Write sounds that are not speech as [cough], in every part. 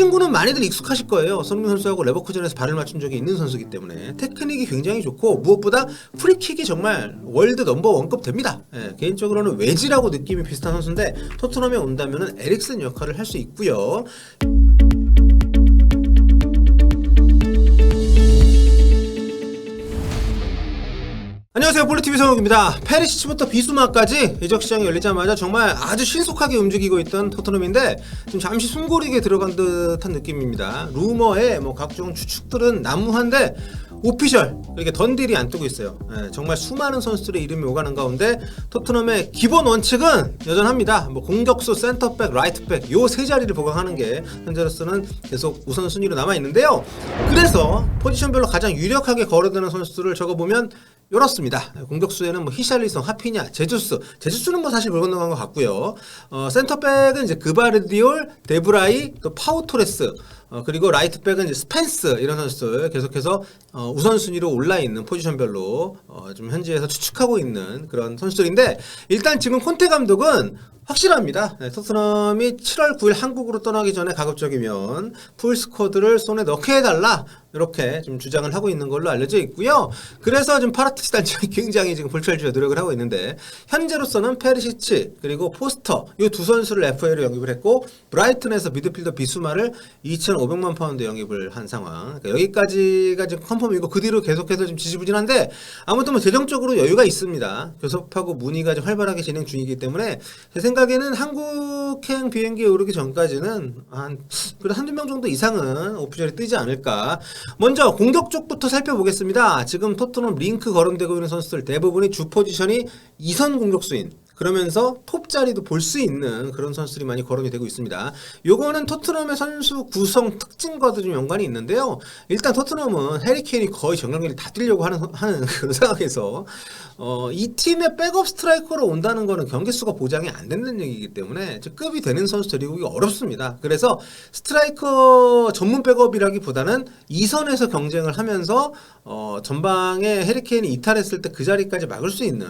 친구는 많이들 익숙하실 거예요. 손흥민 선수하고 레버쿠젠에서 발을 맞춘 적이 있는 선수이기 때문에 테크닉이 굉장히 좋고 무엇보다 프리킥이 정말 월드 넘버 원급 됩니다. 예, 개인적으로는 외지라고 느낌이 비슷한 선수인데 토트넘에 온다면 에릭슨 역할을 할 수 있고요. 안녕하세요. 볼리TV 성욱입니다. 페리시치부터 비수마까지 이적 시장이 열리자마자 정말 아주 신속하게 움직이고 있던 토트넘인데 지금 잠시 숨고르게 들어간 듯한 느낌입니다. 루머에 뭐 각종 추측들은 난무한데 오피셜 이렇게 던딜이 안 뜨고 있어요. 예, 정말 수많은 선수들의 이름이 오가는 가운데 토트넘의 기본 원칙은 여전합니다. 뭐 공격수 센터백 라이트백 요 세 자리를 보강하는 게 현재로서는 계속 우선순위로 남아있는데요. 그래서 포지션별로 가장 유력하게 거론되는 선수들을 적어보면 이렇습니다. 공격수에는 뭐 히샬리성, 하피냐, 제주스, 제주스는 뭐 사실 물 건너간 것 같고요. 어, 센터백은 이제 그바르디올, 데브라이, 또 파우토레스, 어, 그리고 라이트백은 스펜스 이런 선수들 계속해서 어, 우선순위로 올라 있는 포지션별로 어, 좀 현지에서 추측하고 있는 그런 선수들인데 일단 지금 콘테 감독은 확실합니다. 네, 토트넘이 7월 9일 한국으로 떠나기 전에 가급적이면 풀 스쿼드를 손에 넣게 해달라 이렇게 좀 주장을 하고 있는 걸로 알려져 있고요. 그래서 지금 파라티스 단장이 [laughs] 굉장히 지금 불철주야 노력을 하고 있는데 현재로서는 페르시치 그리고 포스터 이 두 선수를 FA로 영입을 했고 브라이튼에서 미드필더 비수마를 2,500만 파운드 영입을 한 상황. 그러니까 여기까지가 지금 컨펌이고 그 뒤로 계속해서 좀 지지부진한데 아무튼 뭐 재정적으로 여유가 있습니다. 교섭하고 문의가 좀 활발하게 진행 중이기 때문에 제 생각에는 한국행 비행기에 오르기 전까지는 한 그래도 한두 명 정도 이상은 오피셜이 뜨지 않을까. 먼저 공격 쪽부터 살펴보겠습니다. 지금 토트넘 링크 거론되고 있는 선수들 대부분이 주 포지션이 이선 공격수인 그러면서 톱 자리도 볼 수 있는 그런 선수들이 많이 거론이 되고 있습니다. 요거는 토트넘의 선수 구성 특징과도 좀 연관이 있는데요. 일단 토트넘은 해리케인이 거의 정강경을 다 뛰려고 하는, 하는 그런 [laughs] 상황에서 어, 이 팀의 백업 스트라이커로 온다는 거는 경기 수가 보장이 안 되는 얘기이기 때문에 즉 급이 되는 선수 데리고 오기 어렵습니다. 그래서 스트라이커 전문 백업이라기보다는 이선에서 경쟁을 하면서 어, 전방에 해리케인이 이탈했을 때 그 자리까지 막을 수 있는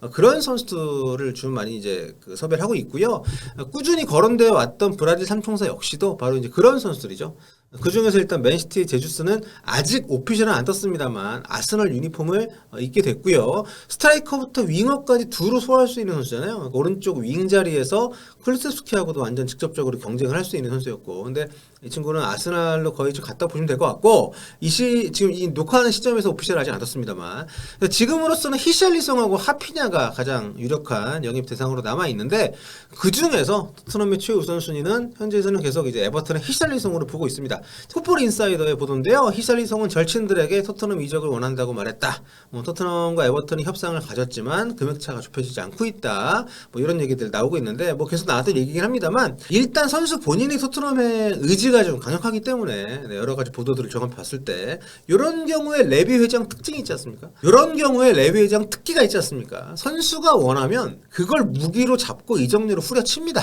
어, 그런 선수들을 좀 많이 이제 그 섭외를 하고 있고요. 어, 꾸준히 거론되어 왔던 브라질 삼총사 역시도 바로 이제 그런 선수들이죠. 그 중에서 일단 맨시티 제주스는 아직 오피셜은 안 떴습니다만 아스널 유니폼을 어, 입게 됐고요. 스트라이커부터 윙어까지 두루 소화할 수 있는 선수잖아요. 그러니까 오른쪽 윙 자리에서 클루세스키하고도 완전 직접적으로 경쟁을 할 수 있는 선수였고, 근데 이 친구는 아스날로 거의 좀 갖다 보시면 될 것 같고 이 시 지금 이 녹화하는 시점에서 오피셜 아직 안 떴습니다만 지금으로서는 히샬리송하고 하피냐가 가장 유력한 영입 대상으로 남아 있는데 그 중에서 토트넘의 최우선 순위는 현재에서는 계속 이제 에버튼의 히샬리송으로 보고 있습니다. 풋볼 인사이더의 보도인데요. 히샬리송은 절친들에게 토트넘 이적을 원한다고 말했다. 뭐 토트넘과 에버튼이 협상을 가졌지만 금액차가 좁혀지지 않고 있다. 뭐 이런 얘기들 나오고 있는데 뭐 계속 나왔던 얘기긴 합니다만 일단 선수 본인이 토트넘의 의지가 좀 강력하기 때문에 네, 여러 가지 보도들을 종합해 봤을 때 이런 경우에 레비 회장 특징이 있지 않습니까? 이런 경우에 레비 회장 특기가 있지 않습니까? 선수가 원하면 그걸 무기로 잡고 이적료로 후려칩니다.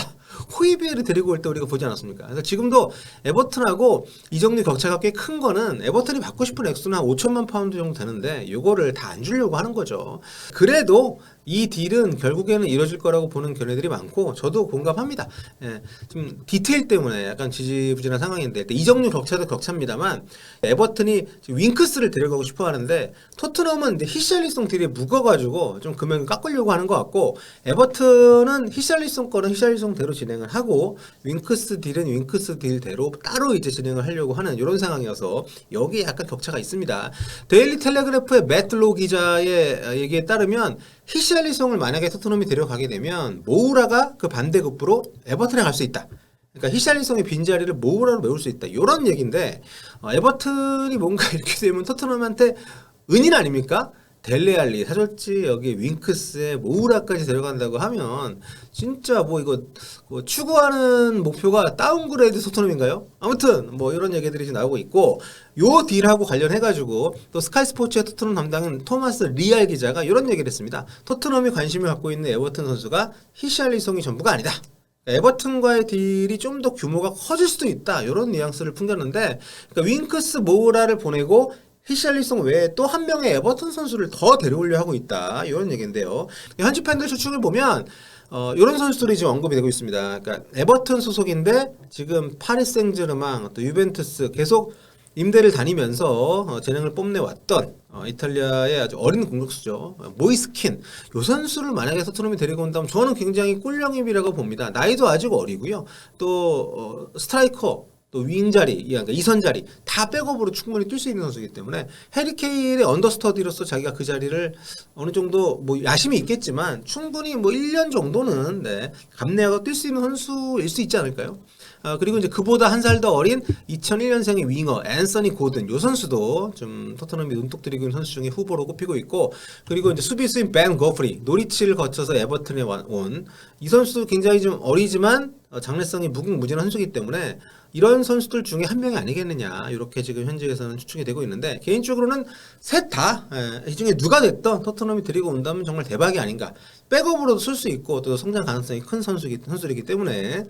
호이비에를 데리고 올 때 우리가 보지 않았습니까? 그래서 지금도 에버튼하고 이적료 격차가 꽤 큰 거는 에버튼이 받고 싶은 액수는 한 5천만 파운드 정도 되는데 요거를 다 안 주려고 하는 거죠. 그래도 이 딜은 결국에는 이뤄질 거라고 보는 견해들이 많고 저도 공감합니다. 예, 좀 디테일 때문에 약간 지지부진한 상황인데 이적료 격차도 격차입니다만 에버튼이 윙크스를 데려가고 싶어 하는데 토트넘은 이제 히샬리송 딜이 묵어가지고 좀 금액을 깎으려고 하는 것 같고 에버튼은 히샬리송 거는 히샬리송대로 진행을 하고 윙크스 딜은 윙크스 딜대로 따로 이제 진행을 하려고 하는 이런 상황이어서 여기에 약간 격차가 있습니다. 데일리 텔레그래프의 매틀로 기자의 얘기에 따르면 히샬리송을 만약에 토트넘이 데려가게 되면 모우라가 그 반대급부로 에버튼에 갈 수 있다. 그러니까 히샬리송의 빈자리를 모우라로 메울 수 있다. 이런 얘기인데 어, 에버튼이 뭔가 [laughs] 이렇게 되면 토트넘한테 은인 아닙니까? 델레알리 사절지 여기 윙크스에 모우라까지 데려간다고 하면 진짜 뭐 이거 뭐 추구하는 목표가 다운그레이드 토트넘인가요? 아무튼 뭐 이런 얘기들이 지금 나오고 있고 요 딜하고 관련해 가지고 또 스카이 스포츠의 토트넘 담당인 토마스 리알 기자가 이런 얘기를 했습니다. 토트넘이 관심을 갖고 있는 에버튼 선수가 히샬리송이 전부가 아니다. 에버튼과의 딜이 좀 더 규모가 커질 수도 있다. 이런 뉘앙스를 풍겼는데 그러니까 윙크스 모우라를 보내고 히샬리송 외에 또 한 명의 에버튼 선수를 더 데려오려 하고 있다. 이런 얘기인데요. 현지 팬들 추측을 보면 어, 이런 선수들이 지금 언급이 되고 있습니다. 그러니까 에버튼 소속인데 지금 파리 생제르맹, 또 유벤투스 계속 임대를 다니면서 어, 재능을 뽐내왔던 어, 이탈리아의 아주 어린 공격수죠. 어, 모이스킨. 요 선수를 만약에 토트넘이 데리고 온다면 저는 굉장히 꿀영입이라고 봅니다. 나이도 아직 어리고요. 또 어, 스트라이커 또 윙 자리, 그러니까 이선 자리 다 백업으로 충분히 뛸 수 있는 선수이기 때문에 해리 케일의 언더스터디로서 자기가 그 자리를 어느 정도 뭐 야심이 있겠지만 충분히 뭐 1년 정도는 네, 감내하고 뛸 수 있는 선수일 수 있지 않을까요? 아, 그리고 이제 그보다 한 살 더 어린 2001년생의 윙어 앤서니 고든 요 선수도 좀 토트넘이 눈독 들이고 있는 선수 중에 후보로 꼽히고 있고 그리고 이제 수비수인 벤 거프리 노리치를 거쳐서 에버튼에 온 이 선수도 굉장히 좀 어리지만 어, 장래성이 무궁무진한 선수이기 때문에 이런 선수들 중에 한 명이 아니겠느냐 이렇게 지금 현지에서는 추측이 되고 있는데 개인적으로는 셋 다 이 중에 누가 됐던 토트넘이 데리고 온다면 정말 대박이 아닌가. 백업으로도 쓸 수 있고 또 성장 가능성이 큰 선수기 선수이기 때문에.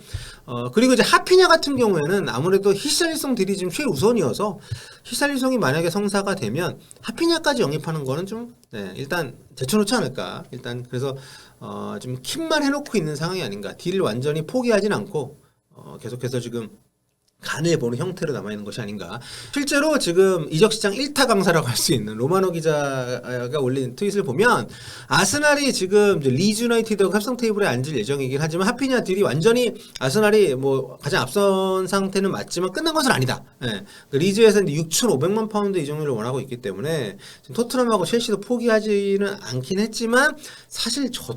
어 그리고 이제 하피냐 같은 경우에는 아무래도 히샬리송 딜이 지금 최우선이어서 히샬리송이 만약에 성사가 되면 하피냐까지 영입하는 거는 좀 네, 일단 제쳐놓지 않을까. 일단 그래서 어 좀 킵만 해놓고 있는 상황이 아닌가. 딜을 완전히 포기하진 않고 어 계속해서 지금 간을 보는 형태로 남아있는 것이 아닌가. 실제로 지금 이적 시장 1타 강사라고 할 수 있는 로마노 기자가 올린 트윗을 보면 아스날이 지금 리즈 유나이티드 합성 테이블에 앉을 예정이긴 하지만 하피냐 딜이 완전히 아스날이 뭐 가장 앞선 상태는 맞지만 끝난 것은 아니다. 예. 그 리즈에서 이제 6,500만 파운드 이 정도를 원하고 있기 때문에 토트넘하고 첼시도 포기하지는 않긴 했지만 사실 저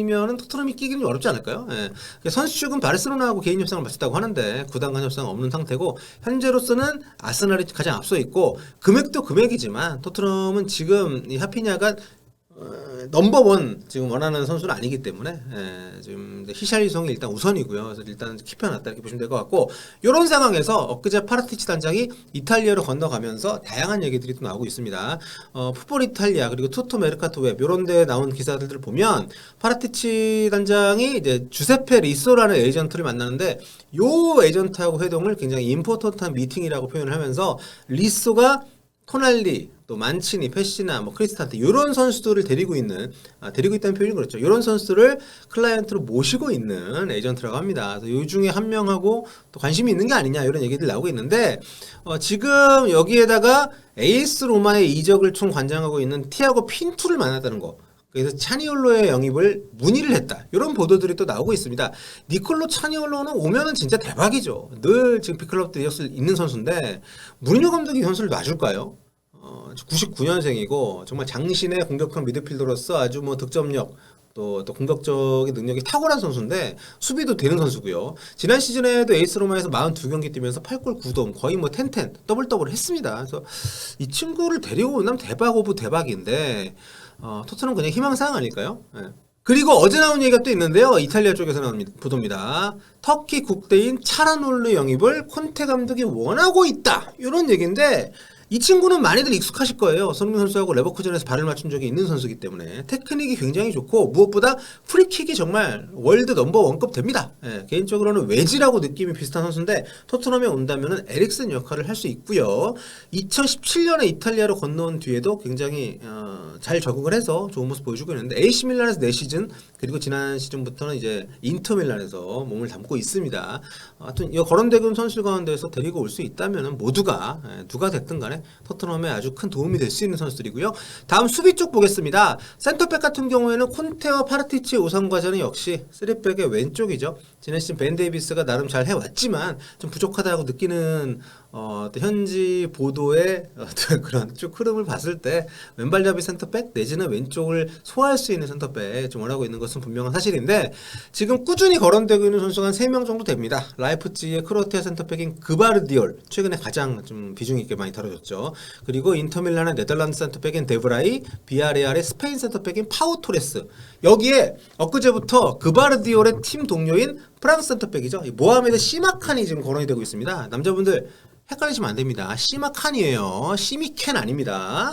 돈이면은 토트넘이 끼기는 어렵지 않을까요? 예. 선수 측은 바르셀로나하고 개인 협상을 마쳤다고 하는데 구단 간 협상 없는 상태고 현재로서는 아스날이 가장 앞서 있고 금액도 금액이지만 토트넘은 지금 이 하피냐가 어, 넘버원 지금 원하는 선수는 아니기 때문에 예, 지금 히샬리송이 일단 우선이고요. 그래서 일단 킵해놨다 이렇게 보시면 될 것 같고 이런 상황에서 엊그제 파라티치 단장이 이탈리아로 건너가면서 다양한 얘기들이 또 나오고 있습니다. 어, 풋볼 이탈리아 그리고 투토 메르카토 웹 이런 데 나온 기사들을 보면 파라티치 단장이 이제 주세페 리소라는 에이전트를 만나는데 요 에이전트하고 회동을 굉장히 임포턴트한 미팅이라고 표현을 하면서 리소가 토날리 또 만치니, 페시나, 뭐 크리스탄테 이런 선수들을 데리고 있는 아, 데리고 있다는 표현이 그렇죠. 이런 선수들을 클라이언트로 모시고 있는 에이전트라고 합니다. 그래서 이 중에 한 명하고 또 관심이 있는 게 아니냐 이런 얘기들 나오고 있는데 어, 지금 여기에다가 에이스 로마의 이적을 총 관장하고 있는 티아고 핀투를 만났다는 거. 그래서 차니올로의 영입을 문의를 했다. 이런 보도들이 또 나오고 있습니다. 니콜로 차니올로는 오면은 진짜 대박이죠. 늘 지금 빅클럽 되었을 있는 선수인데 무리뉴 감독이 이 선수를 놔줄까요? 어, 99년생이고 정말 장신의 공격형 미드필더로서 아주 뭐 득점력 또, 또 공격적인 능력이 탁월한 선수인데 수비도 되는 선수고요. 지난 시즌에도 에이스 로마에서 42경기 뛰면서 8골 9돔 거의 뭐 텐텐 더블 더블 했습니다. 그래서 이 친구를 데리고 온다면 대박 오브 대박인데 어, 토트넘 그냥 희망사항 아닐까요? 예. 그리고 어제 나온 얘기가 또 있는데요. 이탈리아 쪽에서 나온 보도입니다. 터키 국대인 차라놀르 영입을 콘테 감독이 원하고 있다. 이런 얘기인데 이 친구는 많이들 익숙하실 거예요. 손흥민 선수하고 레버쿠젠에서 발을 맞춘 적이 있는 선수이기 때문에 테크닉이 굉장히 좋고 무엇보다 프리킥이 정말 월드 넘버 원급 됩니다. 예, 개인적으로는 외지라고 느낌이 비슷한 선수인데 토트넘에 온다면 에릭슨 역할을 할 수 있고요. 2017년에 이탈리아로 건너온 뒤에도 굉장히 어, 잘 적응을 해서 좋은 모습 보여주고 있는데 AC 밀란에서 4시즌 그리고 지난 시즌부터는 이제 인터 밀란에서 몸을 담고 있습니다. 하여튼 이 거론되는 선수 가운데서 데리고 올 수 있다면 모두가 예, 누가 됐든 간에 토트넘에 아주 큰 도움이 될 수 있는 선수들이고요. 다음 수비 쪽 보겠습니다. 센터백 같은 경우에는 콘테와 파르티치의 우선 과제는 역시 3백의 왼쪽이죠. 지난 시즌 벤 데이비스가 나름 잘 해왔지만 좀 부족하다고 느끼는 어, 또 현지 보도의 어떤 [laughs] 그런 쭉 흐름을 봤을 때 왼발잡이 센터백 내지는 왼쪽을 소화할 수 있는 센터백 좀 원하고 있는 것은 분명한 사실인데 지금 꾸준히 거론되고 있는 선수가 한 3명 정도 됩니다. 라이프치의 크로티아 센터백인 그바르디올 최근에 가장 좀 비중 있게 많이 다뤄졌죠. 그리고 인터밀란의 네덜란드 센터백인 데브라이, 비아레알의 스페인 센터백인 파우 토레스 여기에 엊그제부터 그바르디올의 팀 동료인 프랑스 센터백이죠. 이 모하메드 시마칸이 지금 거론이 되고 있습니다. 남자분들 헷갈리시면 안 됩니다. 시마칸이에요. 시미켄 아닙니다.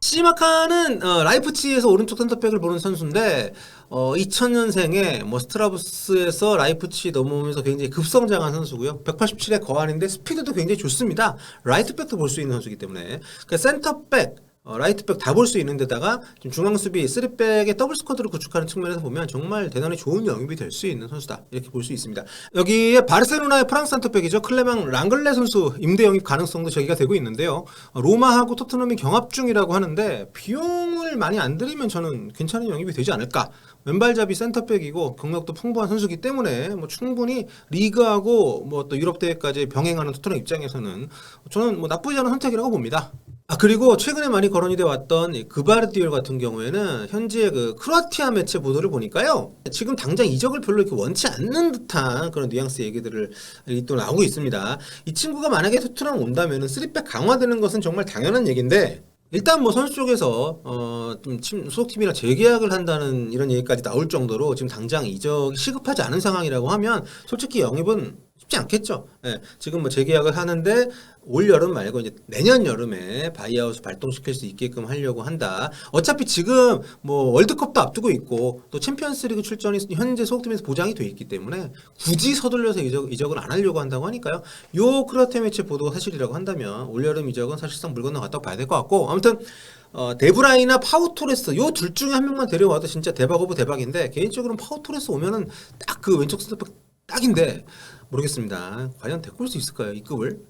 시마칸은 어, 라이프치히에서 오른쪽 센터백을 보는 선수인데 어, 2000년생에 뭐 스트라부스에서 라이프치 넘어오면서 굉장히 급성장한 선수고요. 187의 거한인데 스피드도 굉장히 좋습니다. 라이트백도 볼 수 있는 선수이기 때문에 그 센터백 어, 라이트백 다 볼 수 있는 데다가 중앙 수비 3백의 더블 스쿼드를 구축하는 측면에서 보면 정말 대단히 좋은 영입이 될 수 있는 선수다 이렇게 볼 수 있습니다. 여기에 바르셀로나의 프랑스 산토백이죠 클레망 랑글레 선수 임대 영입 가능성도 제기가 되고 있는데요. 어, 로마하고 토트넘이 경합 중이라고 하는데 비용을 많이 안 들이면 저는 괜찮은 영입이 되지 않을까. 왼발잡이 센터백이고 경력도 풍부한 선수기 때문에 뭐 충분히 리그하고 뭐 또 유럽 대회까지 병행하는 토트넘 입장에서는 저는 뭐 나쁘지 않은 선택이라고 봅니다. 아 그리고 최근에 많이 거론이 돼 왔던 이 그바르디올 같은 경우에는 현재 그 크로아티아 매체 보도를 보니까요 지금 당장 이적을 별로 이렇게 원치 않는 듯한 그런 뉘앙스 얘기들을 또 나오고 있습니다. 이 친구가 만약에 토트넘 온다면은 3백 강화되는 것은 정말 당연한 얘기인데 일단 뭐 선수 쪽에서 어좀 소속팀이랑 재계약을 한다는 이런 얘기까지 나올 정도로 지금 당장 이적이 시급하지 않은 상황이라고 하면 솔직히 영입은 쉽지 않겠죠. 예, 지금 뭐 재계약을 하는데 올 여름 말고 이제 내년 여름에 바이아웃 발동시킬 수 있게끔 하려고 한다. 어차피 지금 뭐 월드컵도 앞두고 있고 또 챔피언스리그 출전이 현재 소속팀에서 보장이 돼 있기 때문에 굳이 서둘러서 이적, 이적을 안 하려고 한다고 하니까요. 요 크로아티아 매체 보도가 사실이라고 한다면 올 여름 이적은 사실상 물 건너 갔다고 봐야 될 것 같고 아무튼 어, 데브라이나 파우토레스 요 둘 중에 한 명만 데려와도 진짜 대박 오브 대박인데 개인적으로는 파우토레스 오면은 딱 그 왼쪽 센터백 딱인데 모르겠습니다. 과연 데리고 올 수 있을까요? 이 급을?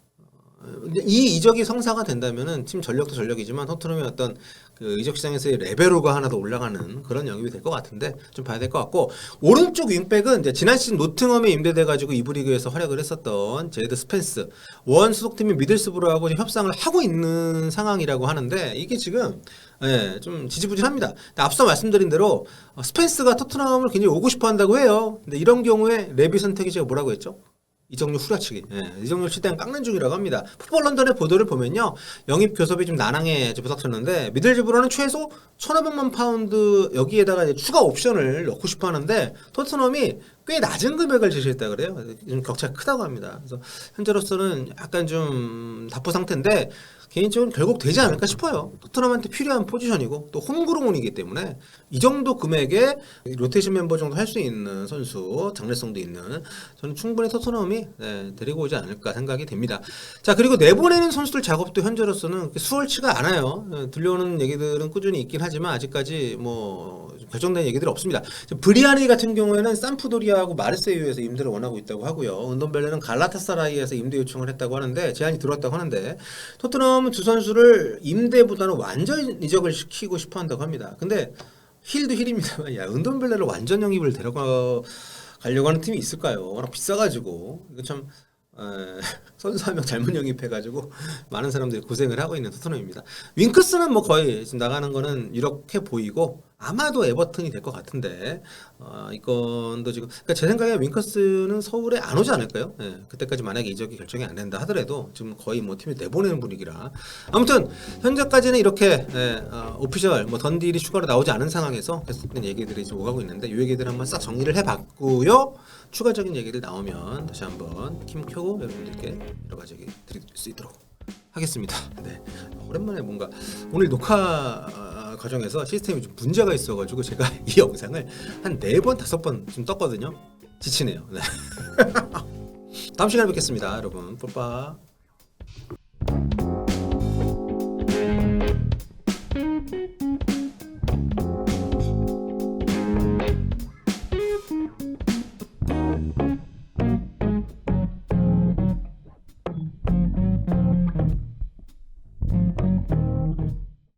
이 이적이 성사가 된다면은 팀 전력도 전력이지만 토트넘의 어떤 그 이적 시장에서의 레벨로가 하나 더 올라가는 그런 영입이 될 것 같은데 좀 봐야 될 것 같고 오른쪽 윙백은 이제 지난 시즌 노팅엄에 임대돼 가지고 이부 리그에서 활약을 했었던 제드 스펜스 원 소속팀인 미들스브로하고 협상을 하고 있는 상황이라고 하는데 이게 지금 예, 좀 지지부진합니다. 앞서 말씀드린 대로 어, 스펜스가 토트넘을 굉장히 오고 싶어 한다고 해요. 근데 이런 경우에 레비 선택이 제가 뭐라고 했죠? 이정료 후려치기. 예, 이정료 시대는 깎는 중이라고 합니다. 풋볼 런던의 보도를 보면요. 영입 교섭이 좀 나랑에 부닥쳤는데 미들즈브로는 최소 1,500만 파운드 여기에다가 추가 옵션을 넣고 싶어 하는데 토트넘이 꽤 낮은 금액을 제시했다 그래요. 좀 격차가 크다고 합니다. 그래서 현재로서는 약간 좀 답보 상태인데 개인적으로 결국 되지 않을까 싶어요. 토트넘한테 필요한 포지션이고 또 홈그로운이기 때문에 이 정도 금액에 로테이션 멤버 정도 할 수 있는 선수 장래성도 있는 저는 충분히 토트넘이 네, 데리고 오지 않을까 생각이 됩니다. 자 그리고 내보내는 선수들 작업도 현재로서는 수월치가 않아요. 네, 들려오는 얘기들은 꾸준히 있긴 하지만 아직까지 뭐 결정된 얘기들이 없습니다. 브리아니 같은 경우에는 산프도리아하고 마르세유에서 임대를 원하고 있다고 하고요. 은돈벨레는 갈라타사라이에서 임대 요청을 했다고 하는데 제안이 들어왔다고 하는데 토트넘은 두 선수를 임대보다는 완전 이적을 시키고 싶어 한다고 합니다. 근데 힐도 힐입니다만 야 은돈벨레를 완전 영입을 데려가 가려고 하는 팀이 있을까요? 워낙 비싸가지고 이거 참 에, [laughs] 선수 한 명 잘못 영입해가지고 많은 사람들이 고생을 하고 있는 토트넘입니다. 윙크스는 뭐 거의 지금 나가는 거는 이렇게 보이고 아마도 에버튼이 될 것 같은데 어, 이건도 지금 그러니까 제 생각에 윙크스는 서울에 안 오지 않을까요? 예, 그때까지 만약에 이적이 결정이 안 된다 하더라도 지금 거의 뭐 팀이 내보내는 분위기라 아무튼 현재까지는 이렇게 예, 어, 오피셜 뭐 던딜이 추가로 나오지 않은 상황에서 계속된 얘기들이 지금 오가고 있는데 이 얘기들 한번 싹 정리를 해봤고요. 추가적인 얘기들 나오면 다시 한번 킴 켜고 여러분들께 여러 가지 얘기 드릴 수 있도록 하겠습니다. 네. 오랜만에 뭔가 오늘 녹화 어, 과정에서 시스템이 좀 문제가 있어가지고 제가 [laughs] 이 영상을 한 네 번 다섯 번 좀 떴거든요. 지치네요. 네. [laughs] 다음 시간에 뵙겠습니다, 여러분. 뽀빠.